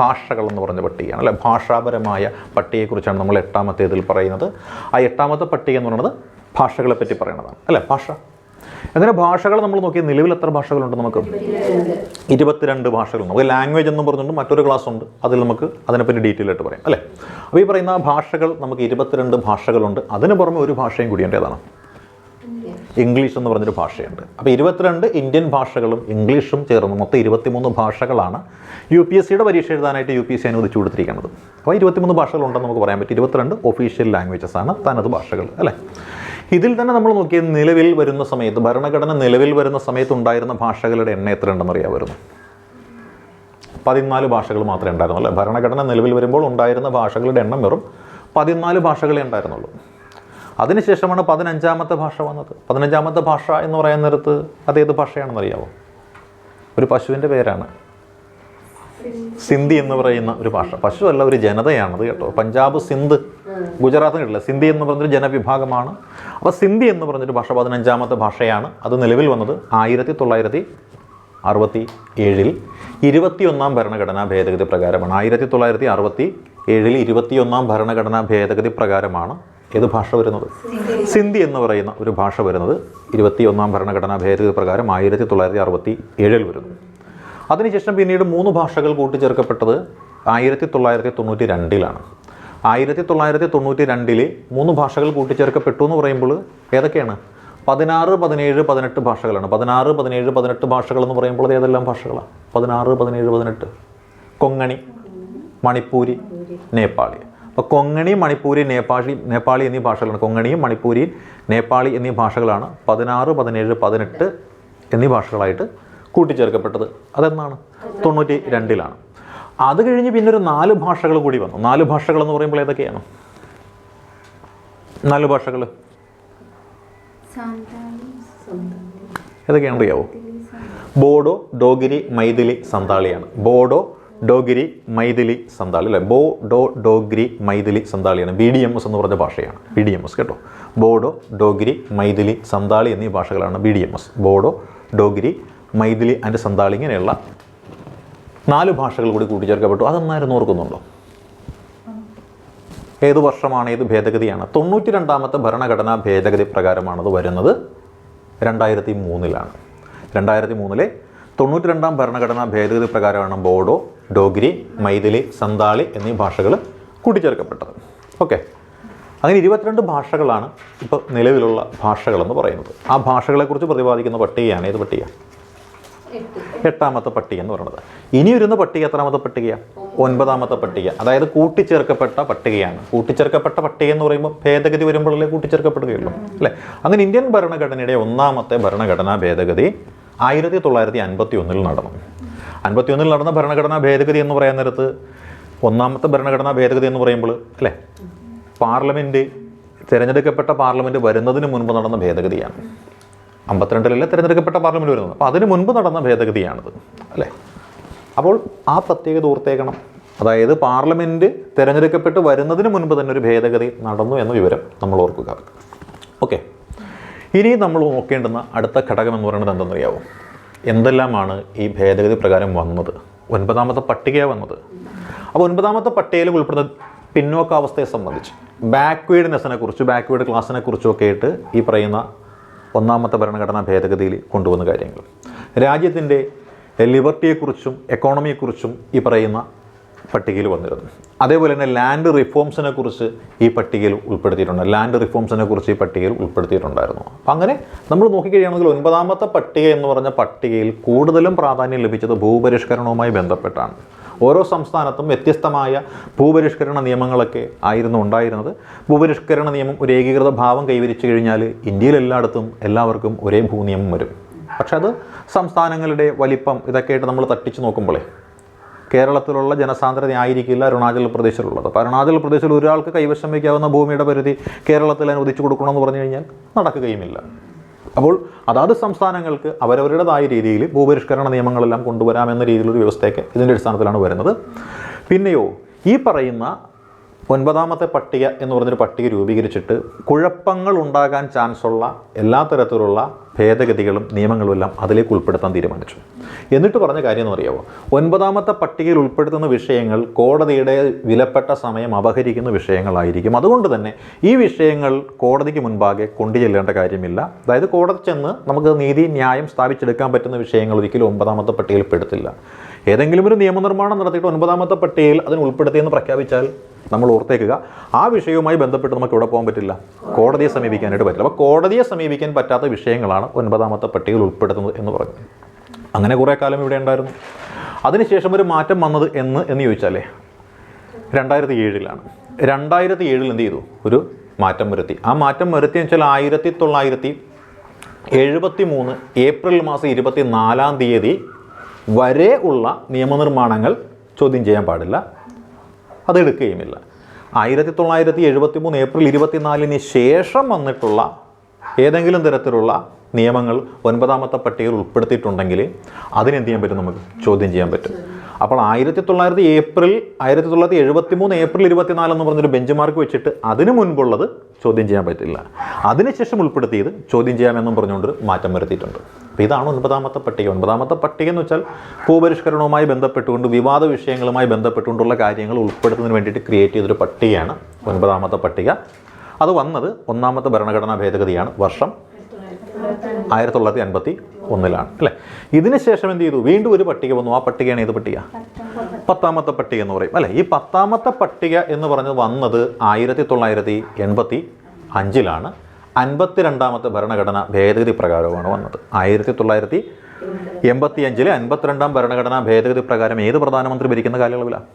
ഭാഷകൾ എന്ന് പറഞ്ഞ പട്ടികയാണ് അല്ലെ? ഭാഷാപരമായ പട്ടികയെക്കുറിച്ചാണ് നമ്മൾ എട്ടാമത്തെ ഇതിൽ പറയുന്നത്. ആ എട്ടാമത്തെ പട്ടിക എന്ന് പറയുന്നത് ഭാഷകളെ പറ്റി പറയുന്നതാണ് അല്ലേ? ഭാഷ. അങ്ങനെ ഭാഷകൾ നമ്മൾ നോക്കിയാൽ നിലവിൽ എത്ര ഭാഷകളുണ്ട് നമുക്ക്? ഇരുപത്തിരണ്ട് ഭാഷകളുണ്ട് നമുക്ക് ലാംഗ്വേജ് എന്നും പറഞ്ഞുകൊണ്ട് മറ്റൊരു ക്ലാസ് ഉണ്ട്. അതിൽ നമുക്ക് അതിനെപ്പറ്റി ഡീറ്റെയിൽ ആയിട്ട് പറയാം അല്ലേ? അപ്പോൾ ഈ പറയുന്ന ഭാഷകൾ നമുക്ക് ഇരുപത്തിരണ്ട് ഭാഷകളുണ്ട്. അതിന് പുറമെ ഒരു ഭാഷയും കൂടിയുണ്ട് ഏതാണ്? ഇംഗ്ലീഷ് എന്ന് പറഞ്ഞൊരു ഭാഷയുണ്ട്. അപ്പോൾ ഇരുപത്തിരണ്ട് ഇന്ത്യൻ ഭാഷകളും ഇംഗ്ലീഷും ചേർന്ന് മൊത്തം ഇരുപത്തിമൂന്ന് ഭാഷകളാണ് യു പി എസ് സിയുടെ പരീക്ഷ എഴുതാനായിട്ട് യു പി എസ് സി അനുവദിച്ചു കൊടുത്തിരിക്കുന്നത്. അപ്പോൾ ഇരുപത്തിമൂന്ന് ഭാഷകളുണ്ടെന്ന് നമുക്ക് പറയാൻ പറ്റും. ഇരുപത്തിരണ്ട് ഒഫീഷ്യൽ ലാംഗ്വേജസ് ആണ് തനത് ഭാഷകൾ അല്ലേ? ഇതിൽ തന്നെ നമ്മൾ നോക്കിയത് നിലവിൽ വരുന്ന സമയത്ത് ഭരണഘടന നിലവിൽ വരുന്ന സമയത്ത് ഉണ്ടായിരുന്ന ഭാഷകളുടെ എണ്ണം എത്ര ഉണ്ടെന്ന് അറിയാമായിരുന്നു? പതിനാല് ഭാഷകൾ മാത്രമേ ഉണ്ടായിരുന്നുള്ളൂ. ഭരണഘടന നിലവിൽ വരുമ്പോൾ ഉണ്ടായിരുന്ന ഭാഷകളുടെ എണ്ണം വെറും പതിനാല് ഭാഷകളേ ഉണ്ടായിരുന്നുള്ളൂ. അതിനുശേഷമാണ് പതിനഞ്ചാമത്തെ ഭാഷ വന്നത്. പതിനഞ്ചാമത്തെ ഭാഷ എന്ന് പറയുന്ന നേരത്ത് അതേത് ഭാഷയാണെന്ന് ഒരു പശുവിന്റെ പേരാണ്. സിന്ധി എന്ന് പറയുന്ന ഒരു ഭാഷ. പശുവല്ല ഒരു ജനതയാണത് കേട്ടോ. പഞ്ചാബ് സിന്ധ്. ഗുജറാത്ത് കിട്ടില്ല സിന്ധി എന്ന് പറഞ്ഞൊരു ജനവിഭാഗമാണ്. അപ്പോൾ സിന്ധി എന്ന് പറഞ്ഞൊരു ഭാഷ പതിനഞ്ചാമത്തെ ഭാഷയാണ്. അത് നിലവിൽ വന്നത് ആയിരത്തി തൊള്ളായിരത്തി അറുപത്തി ഏഴിൽ ഇരുപത്തിയൊന്നാം ഭരണഘടനാ ഭേദഗതി പ്രകാരമാണ്. ആയിരത്തി തൊള്ളായിരത്തി അറുപത്തി ഏഴിൽ ഇരുപത്തിയൊന്നാം ഭരണഘടനാ ഭേദഗതി പ്രകാരമാണ് ഏത് ഭാഷ വരുന്നത്? സിന്ധി എന്ന് പറയുന്ന ഒരു ഭാഷ വരുന്നത് ഇരുപത്തിയൊന്നാം ഭരണഘടനാ ഭേദഗതി പ്രകാരം ആയിരത്തി തൊള്ളായിരത്തി അറുപത്തി ഏഴിൽ വരുന്നു. അതിനുശേഷം പിന്നീട് മൂന്ന് ഭാഷകൾ കൂട്ടിച്ചേർക്കപ്പെട്ടത് ആയിരത്തി തൊള്ളായിരത്തി തൊണ്ണൂറ്റി രണ്ടിലാണ്. ആയിരത്തി തൊള്ളായിരത്തി തൊണ്ണൂറ്റി രണ്ടിൽ മൂന്ന് ഭാഷകൾ കൂട്ടിച്ചേർക്കപ്പെട്ടു എന്ന് പറയുമ്പോൾ ഏതൊക്കെയാണ്? പതിനാറ് പതിനേഴ് പതിനെട്ട് ഭാഷകളാണ്. പതിനാറ് പതിനേഴ് പതിനെട്ട് ഭാഷകൾ എന്ന് പറയുമ്പോൾ ഏതെല്ലാം ഭാഷകളാണ് പതിനാറ് പതിനേഴ് പതിനെട്ട്. കൊങ്ങണി മണിപ്പൂരി നേപ്പാളി. അപ്പോൾ കൊങ്ങണി മണിപ്പൂരി നേപ്പാളി നേപ്പാളി എന്നീ ഭാഷകളാണ്. കൊങ്ങണിയും മണിപ്പൂരിയും നേപ്പാളി എന്നീ ഭാഷകളാണ് പതിനാറ് പതിനേഴ് പതിനെട്ട് എന്നീ ഭാഷകളായിട്ട് കൂട്ടിച്ചേർക്കപ്പെട്ടത്. അതെന്നാണ് തൊണ്ണൂറ്റി രണ്ടിലാണ് അത് കഴിഞ്ഞ് പിന്നെ ഒരു നാല് ഭാഷകൾ കൂടി വന്നു. നാല് ഭാഷകൾ എന്ന് പറയുമ്പോൾ ഏതൊക്കെയാണ്? നാല് ഭാഷകൾ ഏതൊക്കെയാണ് അറിയാവോ ബോഡോ ഡോഗിരി മൈഥിലി സന്താളിയാണ്. ബോഡോ ഡോഗിരി മൈഥിലി സന്താളി അല്ലേ? ബോ ഡോ ഡോഗിരി മൈഥിലി സന്താളിയാണ് ബി ഡി എം എസ് എന്ന് പറഞ്ഞ ഭാഷയാണ്. ബി ഡി എം എസ് കേട്ടോ. ബോഡോ ഡോഗിരി മൈഥിലി സന്താളി എന്നീ ഭാഷകളാണ് B D M S Bodo Dogri Maithili and Santali ഇങ്ങനെയുള്ള നാല് ഭാഷകൾ കൂടി കൂട്ടിച്ചേർക്കപ്പെട്ടു. അതെന്നായിരുന്നു ഓർക്കുന്നുണ്ടോ? ഏത് വർഷമാണ് ഏത് ഭേദഗതിയാണ്? തൊണ്ണൂറ്റി രണ്ടാമത്തെ ഭരണഘടനാ ഭേദഗതി പ്രകാരമാണത് വരുന്നത് രണ്ടായിരത്തി മൂന്നിലാണ്. രണ്ടായിരത്തി മൂന്നിലെ തൊണ്ണൂറ്റി രണ്ടാം ഭരണഘടനാ ഭേദഗതി പ്രകാരമാണ് ബോഡോ ഡോഗ്രി മൈഥിലി സന്താളി എന്നീ ഭാഷകൾ കൂട്ടിച്ചേർക്കപ്പെട്ടത്. ഓക്കെ. അങ്ങനെ ഇരുപത്തിരണ്ട് ഭാഷകളാണ് ഇപ്പോൾ നിലവിലുള്ള ഭാഷകളെന്ന് പറയുന്നത്. ആ ഭാഷകളെക്കുറിച്ച് പ്രതിപാദിക്കുന്ന പട്ടികയാണ് ഏത് പട്ടിക? എട്ടാമത്തെ പട്ടിക എന്ന് പറയുന്നത്. ഇനി വരുന്ന പട്ടിക എത്രാമത്തെ പട്ടിക? ഒൻപതാമത്തെ പട്ടിക. അതായത് കൂട്ടിച്ചേർക്കപ്പെട്ട പട്ടികയാണ്. കൂട്ടിച്ചേർക്കപ്പെട്ട പട്ടിക എന്ന് പറയുമ്പോൾ ഭേദഗതി വരുമ്പോഴല്ലേ കൂട്ടിച്ചേർക്കപ്പെടുകയുള്ളൂ അല്ലേ? അങ്ങനെ ഇന്ത്യൻ ഭരണഘടനയുടെ ഒന്നാമത്തെ ഭരണഘടനാ ഭേദഗതി ആയിരത്തി തൊള്ളായിരത്തി അൻപത്തി ഒന്നിൽ നടന്നു. അൻപത്തി ഒന്നിൽ നടന്ന ഭരണഘടനാ ഭേദഗതി എന്ന് പറയാൻ നേരത്ത് ഒന്നാമത്തെ ഭരണഘടനാ ഭേദഗതി എന്ന് പറയുമ്പോൾ അല്ലേ? പാർലമെന്റ് തിരഞ്ഞെടുക്കപ്പെട്ട പാർലമെന്റ് വരുന്നതിന് മുൻപ് നടന്ന ഭേദഗതിയാണ്. അമ്പത്തിരണ്ടിലല്ലേ തിരഞ്ഞെടുക്കപ്പെട്ട പാർലമെന്റ് വരുന്നത്? അപ്പോൾ അതിന് മുൻപ് നടന്ന ഭേദഗതിയാണിത് അല്ലേ? അപ്പോൾ ആ പ്രത്യേകത ഓർത്തേക്കണം. അതായത് പാർലമെന്റ് തിരഞ്ഞെടുക്കപ്പെട്ട് വരുന്നതിന് മുൻപ് തന്നെ ഒരു ഭേദഗതി നടന്നു എന്ന വിവരം നമ്മൾ ഓർക്കുക. ഓക്കെ. ഇനി നമ്മൾ നോക്കേണ്ടുന്ന അടുത്ത ഘടകം എന്ന് പറയുന്നത് എന്തെന്നറിയാവോ? എന്തെല്ലാമാണ് ഈ ഭേദഗതി പ്രകാരം വന്നത്? ഒൻപതാമത്തെ പട്ടികയാണ് വന്നത്. അപ്പോൾ ഒൻപതാമത്തെ പട്ടികയിൽ ഉൾപ്പെടുന്ന പിന്നോക്കാവസ്ഥയെ സംബന്ധിച്ച് ബാക്ക്വേഡ്നെസ്സിനെ കുറിച്ച് ബാക്ക്വേഡ് ക്ലാസ്സിനെ കുറിച്ചൊക്കെ ആയിട്ട് ഈ പറയുന്ന ഒന്നാമത്തെ ഭരണഘടനാ ഭേദഗതിയിൽ കൊണ്ടുവന്ന കാര്യങ്ങൾ. രാജ്യത്തിന്റെ ലിബർട്ടിയെക്കുറിച്ചും എക്കോണമിയെക്കുറിച്ചും ഈ പറയുന്ന പട്ടികയിൽ വന്നിരുന്നു. അതേപോലെ തന്നെ ലാൻഡ് റിഫോംസിനെ കുറിച്ച് ഈ പട്ടികയിൽ ഉൾപ്പെടുത്തിയിട്ടുണ്ട്. ലാൻഡ് റിഫോംസിനെ കുറിച്ച് ഈ പട്ടികയിൽ ഉൾപ്പെടുത്തിയിട്ടുണ്ടായിരുന്നു. അപ്പം അങ്ങനെ നമ്മൾ നോക്കിക്കഴിയുകയാണെങ്കിൽ ഒൻപതാമത്തെ പട്ടിക എന്ന് പറഞ്ഞ പട്ടികയിൽ കൂടുതലും പ്രാധാന്യം ലഭിച്ചത് ഭൂപരിഷ്കരണവുമായി ബന്ധപ്പെട്ടാണ്. ഓരോ സംസ്ഥാനത്തും വ്യത്യസ്തമായ ഭൂപരിഷ്കരണ നിയമങ്ങളൊക്കെ ആയിരുന്നു ഉണ്ടായിരുന്നത്. ഭൂപരിഷ്കരണ നിയമം ഒരു ഏകീകൃത ഭാവം കൈവരിച്ചു കഴിഞ്ഞാൽ ഇന്ത്യയിൽ എല്ലായിടത്തും എല്ലാവർക്കും ഒരേ ഭൂനിയമം വരും. പക്ഷെ അത് സംസ്ഥാനങ്ങളുടെ വലിപ്പം ഇതൊക്കെ ആയിട്ട് നമ്മൾ തട്ടിച്ച് നോക്കുമ്പോഴേ കേരളത്തിലുള്ള ജനസാന്ദ്രത ആയിരിക്കില്ല അരുണാചൽ പ്രദേശിലുള്ളത്. അപ്പോൾ അരുണാചൽ പ്രദേശിൽ ഒരാൾക്ക് കൈവശം വയ്ക്കാവുന്ന ഭൂമിയുടെ പരിധി കേരളത്തിൽ അനുവദിച്ചു കൊടുക്കണമെന്ന് പറഞ്ഞു കഴിഞ്ഞാൽ നടക്കുകയുമില്ല. അപ്പോൾ അതാത് സംസ്ഥാനങ്ങൾക്ക് അവരവരുടേതായ രീതിയിൽ ഭൂപരിഷ്കരണ നിയമങ്ങളെല്ലാം കൊണ്ടുവരാമെന്ന രീതിയിലൊരു വ്യവസ്ഥയൊക്കെ ഇതിന്റെ അടിസ്ഥാനത്തിലാണ് വരുന്നത്. പിന്നെയോ ഈ പറയുന്ന ഒൻപതാമത്തെ പട്ടിക എന്ന് പറഞ്ഞൊരു പട്ടിക രൂപീകരിച്ചിട്ട് കുഴപ്പങ്ങൾ ഉണ്ടാകാൻ ചാൻസുള്ള എല്ലാ തരത്തിലുള്ള ഭേദഗതികളും നിയമങ്ങളും എല്ലാം അതിലേക്ക് ഉൾപ്പെടുത്താൻ തീരുമാനിച്ചു. എന്നിട്ട് പറഞ്ഞ കാര്യം എന്ന് അറിയാമോ ഒൻപതാമത്തെ പട്ടികയിൽ ഉൾപ്പെടുത്തുന്ന വിഷയങ്ങൾ കോടതിയുടെ വിലപ്പെട്ട സമയം അപഹരിക്കുന്ന വിഷയങ്ങളായിരിക്കും. അതുകൊണ്ട് തന്നെ ഈ വിഷയങ്ങൾ കോടതിക്ക് മുൻപാകെ കൊണ്ടുചെല്ലേണ്ട കാര്യമില്ല. അതായത് കോടതി ചെന്ന് നമുക്ക് നീതി ന്യായം സ്ഥാപിച്ചെടുക്കാൻ പറ്റുന്ന വിഷയങ്ങൾ ഒരിക്കലും ഒമ്പതാമത്തെ പട്ടികയിൽ പെടുത്തില്ല. ഏതെങ്കിലും ഒരു നിയമനിർമ്മാണം നടത്തിയിട്ട് ഒൻപതാമത്തെ പട്ടികയിൽ അതിന് ഉൾപ്പെടുത്തിയെന്ന് പ്രഖ്യാപിച്ചാൽ നമ്മൾ ഓർത്തേക്കുക. ആ വിഷയവുമായി ബന്ധപ്പെട്ട് നമുക്ക് ഇവിടെ പോകാൻ പറ്റില്ല? കോടതിയെ സമീപിക്കാനായിട്ട് പറ്റില്ല. അപ്പോൾ കോടതിയെ സമീപിക്കാൻ പറ്റാത്ത വിഷയങ്ങളാണ് ഒൻപതാമത്തെ പട്ടികയിൽ ഉൾപ്പെടുത്തുന്നത് എന്ന് പറഞ്ഞു. അങ്ങനെ കുറേ കാലം ഇവിടെ ഉണ്ടായിരുന്നു. അതിനുശേഷം ഒരു മാറ്റം വന്നത് എന്ന് എന്ന് ചോദിച്ചാലേ രണ്ടായിരത്തി ഏഴിലാണ് രണ്ടായിരത്തി ഏഴിൽ എന്ത് ചെയ്തു? ഒരു മാറ്റം വരുത്തി. ആ മാറ്റം വരുത്തി വെച്ചാൽ ആയിരത്തി തൊള്ളായിരത്തി എഴുപത്തി മൂന്ന് ഏപ്രിൽ മാസം ഇരുപത്തി നാലാം തീയതി വരെ ഉള്ള നിയമനിർമ്മാണങ്ങൾ ചോദ്യം ചെയ്യാൻ പാടില്ല. അത് എടുക്കുകയുമില്ല ആയിരത്തി തൊള്ളായിരത്തി എഴുപത്തി മൂന്ന് ഏപ്രിൽ ഇരുപത്തിനാലിന് ശേഷം വന്നിട്ടുള്ള ഏതെങ്കിലും തരത്തിലുള്ള നിയമങ്ങൾ ഒൻപതാമത്തെ പട്ടികയിൽ ഉൾപ്പെടുത്തിയിട്ടുണ്ടെങ്കിൽ അതിനെന്ത് ചെയ്യാൻ പറ്റും നമുക്ക് ചോദ്യം ചെയ്യാൻ പറ്റും. അപ്പോൾ ആയിരത്തി തൊള്ളായിരത്തി ഏപ്രിൽ ആയിരത്തി തൊള്ളായിരത്തി എഴുപത്തി മൂന്ന് ഏപ്രിൽ ഇരുപത്തിനാല് എന്ന് പറഞ്ഞൊരു ബെഞ്ച് മാർക്ക് വെച്ചിട്ട് അതിന് മുൻപുള്ളത് ചോദ്യം ചെയ്യാൻ പറ്റില്ല. അതിനുശേഷം ഉൾപ്പെടുത്തിയത് ചോദ്യം ചെയ്യാമെന്നും പറഞ്ഞുകൊണ്ട് മാറ്റം വരുത്തിയിട്ടുണ്ട്. അപ്പോൾ ഇതാണ് ഒൻപതാമത്തെ പട്ടിക. ഒൻപതാമത്തെ പട്ടിക എന്ന് വെച്ചാൽ ഭൂപരിഷ്കരണവുമായി ബന്ധപ്പെട്ടുകൊണ്ട് വിവാദ വിഷയങ്ങളുമായി ബന്ധപ്പെട്ടുകൊണ്ടുള്ള കാര്യങ്ങൾ ഉൾപ്പെടുത്തുന്നതിന് വേണ്ടിയിട്ട് ക്രിയേറ്റ് ചെയ്തൊരു പട്ടികയാണ് ഒൻപതാമത്തെ പട്ടിക. അത് വന്നത് ഒന്നാമത്തെ ഭരണഘടനാ ഭേദഗതിയാണ്. വർഷം ആയിരത്തി തൊള്ളായിരത്തി അൻപത്തി ഒന്നിലാണ് അല്ലേ? ഇതിന് ശേഷം എന്ത് ചെയ്തു? വീണ്ടും ഒരു പട്ടിക വന്നു. ആ പട്ടികയാണ് ഏത് പട്ടിക? പത്താമത്തെ പട്ടിക എന്ന് പറയും അല്ലേ? ഈ പത്താമത്തെ പട്ടിക എന്ന് പറഞ്ഞത് വന്നത് ആയിരത്തി തൊള്ളായിരത്തി എൺപത്തി അഞ്ചിലാണ് അൻപത്തിരണ്ടാമത്തെ ഭരണഘടന ഭേദഗതി പ്രകാരമാണ് വന്നത്. ആയിരത്തി തൊള്ളായിരത്തി എൺപത്തി അഞ്ചിലെ അൻപത്തിരണ്ടാം ഭരണഘടനാ ഭേദഗതി പ്രകാരം ഏത് പ്രധാനമന്ത്രി ഭരിക്കുന്ന കാലയളവിലാണ്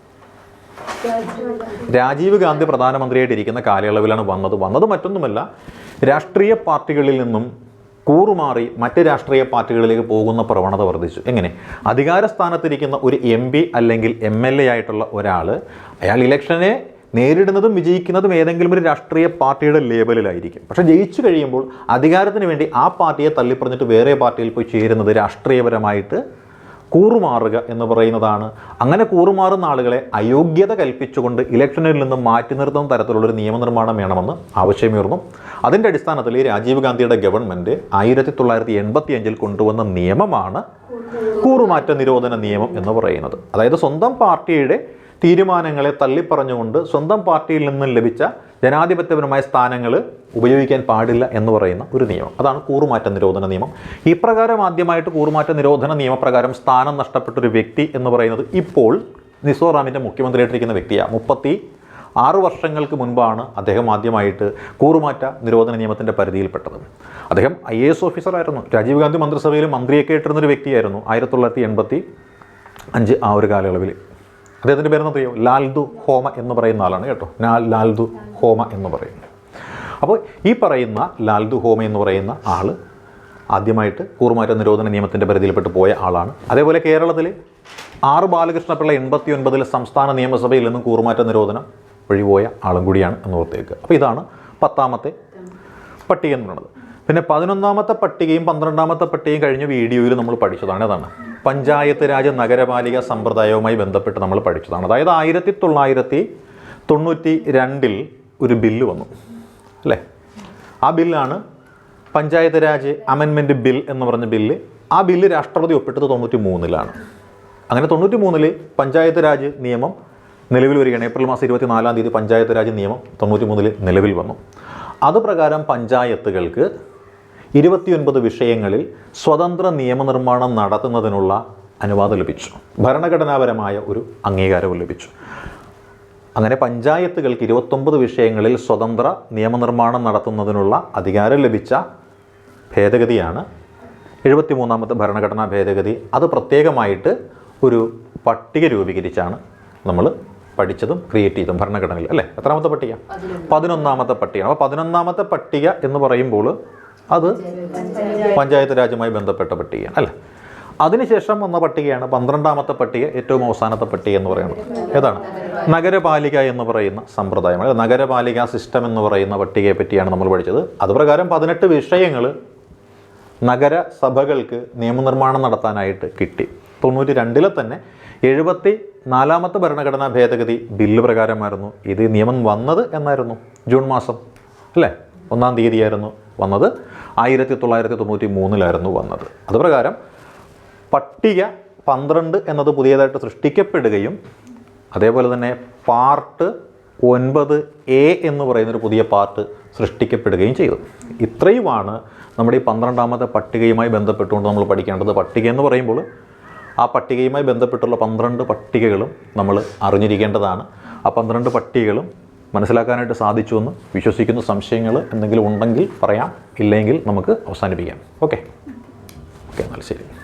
രാജീവ് ഗാന്ധി പ്രധാനമന്ത്രിയായിട്ടിരിക്കുന്ന കാലയളവിലാണ് വന്നത്. വന്നത് മറ്റൊന്നുമല്ല രാഷ്ട്രീയ പാർട്ടികളിൽ നിന്നും കൂറുമാറി മറ്റ് രാഷ്ട്രീയ പാർട്ടികളിലേക്ക് പോകുന്ന പ്രവണത വർദ്ധിച്ചു. എങ്ങനെ? അധികാര സ്ഥാനത്തിരിക്കുന്ന ഒരു എം പി അല്ലെങ്കിൽ എം എൽ എ ആയിട്ടുള്ള ഒരാൾ അയാൾ ഇലക്ഷനെ നേരിടുന്നതും വിജയിക്കുന്നതും ഏതെങ്കിലും ഒരു രാഷ്ട്രീയ പാർട്ടിയുടെ ലേബലിലായിരിക്കും. പക്ഷെ ജയിച്ചു കഴിയുമ്പോൾ അധികാരത്തിന് വേണ്ടി ആ പാർട്ടിയെ തള്ളിപ്പറഞ്ഞിട്ട് വേറെ പാർട്ടിയിൽ പോയി ചേരുന്നത് രാഷ്ട്രീയപരമായിട്ട് കൂറുമാറുക എന്ന് പറയുന്നതാണ്. അങ്ങനെ കൂറുമാറുന്ന ആളുകളെ അയോഗ്യത കൽപ്പിച്ചുകൊണ്ട് ഇലക്ഷനിൽ നിന്ന് മാറ്റി നിർത്തുന്ന തരത്തിലുള്ളൊരു നിയമനിർമ്മാണം വേണമെന്ന് ആവശ്യമേർന്നു അതിന്റെ അടിസ്ഥാനത്തിൽ ഈ രാജീവ് ഗാന്ധിയുടെ ഗവൺമെന്റ് ആയിരത്തി തൊള്ളായിരത്തി എൺപത്തി അഞ്ചിൽ കൊണ്ടുവന്ന നിയമമാണ് കൂറുമാറ്റ നിരോധന നിയമം എന്ന് പറയുന്നത്. അതായത് സ്വന്തം പാർട്ടിയുടെ തീരുമാനങ്ങളെ തള്ളിപ്പറഞ്ഞുകൊണ്ട് സ്വന്തം പാർട്ടിയിൽ നിന്നും ലഭിച്ച ജനാധിപത്യപരമായ സ്ഥാനങ്ങൾ ഉപയോഗിക്കാൻ പാടില്ല എന്ന് പറയുന്ന ഒരു നിയമം. അതാണ് കൂറുമാറ്റ നിരോധന നിയമം. ഇപ്രകാരം ആദ്യമായിട്ട് കൂറുമാറ്റ നിരോധന നിയമപ്രകാരം സ്ഥാനം നഷ്ടപ്പെട്ട ഒരു വ്യക്തി എന്ന് പറയുന്നത് ഇപ്പോൾ മിസോറാമിന്റെ മുഖ്യമന്ത്രിയായിട്ടിരിക്കുന്ന വ്യക്തിയാണ് മുപ്പത്തി ആറ് വർഷങ്ങൾക്ക് മുൻപാണ് അദ്ദേഹം ആദ്യമായിട്ട് കൂറുമാറ്റ നിരോധന നിയമത്തിന്റെ പരിധിയിൽപ്പെട്ടത്. അദ്ദേഹം ഐ എ എസ് ഓഫീസറായിരുന്നു. രാജീവ് ഗാന്ധി മന്ത്രിസഭയിൽ മന്ത്രിയൊക്കെ ഇട്ടിരുന്നൊരു വ്യക്തിയായിരുന്നു. ആയിരത്തി തൊള്ളായിരത്തി എൺപത്തി അഞ്ച് ആ ഒരു കാലയളവിൽ. അദ്ദേഹത്തിന്റെ പേരെന്ന് അറിയോ ലാൽദു ഹോമ എന്ന് പറയുന്ന ആളാണ് കേട്ടോ. ലാൽ ലാൽദു ഹോമ എന്ന് പറയുന്നത്. അപ്പോൾ ഈ പറയുന്ന ലാൽദു ഹോമ എന്ന് പറയുന്ന ആൾ ആദ്യമായിട്ട് കൂറുമാറ്റ നിരോധന നിയമത്തിന്റെ പരിധിയിൽപ്പെട്ട് പോയ ആളാണ്. അതേപോലെ കേരളത്തിൽ ആറ് ബാലകൃഷ്ണപിള്ള എൺപത്തി ഒൻപതിൽ സംസ്ഥാന നിയമസഭയിൽ നിന്നും കൂറുമാറ്റ നിരോധനം വഴിപോയ ആളും കൂടിയാണ് എന്ന് ഓർത്തേക്ക്. അപ്പോൾ ഇതാണ് പത്താമത്തെ പട്ടിക എന്ന് പറയുന്നത്. പിന്നെ പതിനൊന്നാമത്തെ പട്ടികയും പന്ത്രണ്ടാമത്തെ പട്ടികയും കഴിഞ്ഞ വീഡിയോയിൽ നമ്മൾ പഠിച്ചതാണ് അതാണ്. പഞ്ചായത്ത് രാജ് നഗരപാലിക സമ്പ്രദായവുമായി ബന്ധപ്പെട്ട് നമ്മൾ പഠിച്ചതാണ്. അതായത് ആയിരത്തി തൊള്ളായിരത്തി തൊണ്ണൂറ്റി രണ്ടിൽ ഒരു ബില്ല് വന്നു അല്ലേ? ആ ബില്ലാണ് പഞ്ചായത്ത് രാജ് അമെൻമെന്റ് ബിൽ എന്ന് പറഞ്ഞ ബില്ല് ആ ബില്ല് രാഷ്ട്രപതി ഒപ്പിട്ടത് തൊണ്ണൂറ്റി മൂന്നിലാണ് അങ്ങനെ തൊണ്ണൂറ്റി മൂന്നിൽ പഞ്ചായത്ത് രാജ് നിയമം നിലവിൽ വരികയാണ്. ഏപ്രിൽ മാസം ഇരുപത്തി നാലാം തീയതി പഞ്ചായത്ത് രാജ് നിയമം തൊണ്ണൂറ്റി മൂന്നിൽ നിലവിൽ വന്നു. അതുപ്രകാരം പഞ്ചായത്തുകൾക്ക് ഇരുപത്തിയൊൻപത് വിഷയങ്ങളിൽ സ്വതന്ത്ര നിയമനിർമ്മാണം നടത്തുന്നതിനുള്ള അനുവാദം ലഭിച്ചു. ഭരണഘടനാപരമായ ഒരു അംഗീകാരവും ലഭിച്ചു. അങ്ങനെ പഞ്ചായത്തുകൾക്ക് ഇരുപത്തൊമ്പത് വിഷയങ്ങളിൽ സ്വതന്ത്ര നിയമനിർമ്മാണം നടത്തുന്നതിനുള്ള അധികാരം ലഭിച്ച ഭേദഗതിയാണ് എഴുപത്തിമൂന്നാമത്തെ ഭരണഘടനാ ഭേദഗതി. അത് പ്രത്യേകമായിട്ട് ഒരു പട്ടിക രൂപീകരിച്ചാണ് നമ്മൾ പഠിച്ചതും ക്രിയേറ്റ് ചെയ്തതും ഭരണഘടനയിൽ അല്ലേ? എത്രാമത്തെ പട്ടിക? പതിനൊന്നാമത്തെ പട്ടിക അപ്പോൾ പതിനൊന്നാമത്തെ പട്ടിക എന്ന് പറയുമ്പോൾ അത് പഞ്ചായത്ത് രാജുമായി ബന്ധപ്പെട്ട പട്ടികയാണ് അല്ലേ? അതിനുശേഷം വന്ന പട്ടികയാണ് പന്ത്രണ്ടാമത്തെ പട്ടിക ഏറ്റവും അവസാനത്തെ പട്ടിക എന്ന് പറയുന്നത്. ഏതാണ്? നഗരപാലിക എന്ന് പറയുന്ന സമ്പ്രദായം അതായത് നഗരപാലിക സിസ്റ്റം എന്ന് പറയുന്ന പട്ടികയെ പറ്റിയാണ് നമ്മൾ പഠിച്ചത്. അതുപ്രകാരം പതിനെട്ട് വിഷയങ്ങൾ നഗരസഭകൾക്ക് നിയമനിർമ്മാണം നടത്താനായിട്ട് കിട്ടി. തൊണ്ണൂറ്റി രണ്ടിലെ തന്നെ എഴുപത്തി നാലാമത്തെ ഭരണഘടനാ ഭേദഗതി ബില്ല് പ്രകാരമായിരുന്നു ഇത് നിയമം വന്നത് എന്നായിരുന്നു. ജൂൺ മാസം അല്ലേ? ഒന്നാം തീയതിയായിരുന്നു. വന്നത് ആയിരത്തി തൊള്ളായിരത്തി തൊണ്ണൂറ്റി മൂന്നിലായിരുന്നു വന്നത്. അതുപ്രകാരം പട്ടിക പന്ത്രണ്ട് എന്നത് പുതിയതായിട്ട് സൃഷ്ടിക്കപ്പെടുകയും അതേപോലെ തന്നെ പാർട്ട് ഒൻപത് എ എന്ന് പറയുന്നൊരു പുതിയ പാർട്ട് സൃഷ്ടിക്കപ്പെടുകയും ചെയ്തു. ഇത്രയുമാണ് നമ്മുടെ ഈ പന്ത്രണ്ടാമത്തെ പട്ടികയുമായി ബന്ധപ്പെട്ടുകൊണ്ട് നമ്മൾ പഠിക്കേണ്ടത്. പട്ടിക എന്ന് പറയുമ്പോൾ ആ പട്ടികയുമായി ബന്ധപ്പെട്ടുള്ള പന്ത്രണ്ട് പട്ടികകളും നമ്മൾ അറിഞ്ഞിരിക്കേണ്ടതാണ്. ആ പന്ത്രണ്ട് പട്ടികകളും മനസ്സിലാക്കാനായിട്ട് സാധിച്ചു എന്ന് വിശ്വസിക്കുന്ന സംശയങ്ങൾ എന്തെങ്കിലും ഉണ്ടെങ്കിൽ പറയാം. ഇല്ലെങ്കിൽ നമുക്ക് അവസാനിപ്പിക്കാം. ഓക്കെ. ഓക്കെ എന്നാൽ ശരി.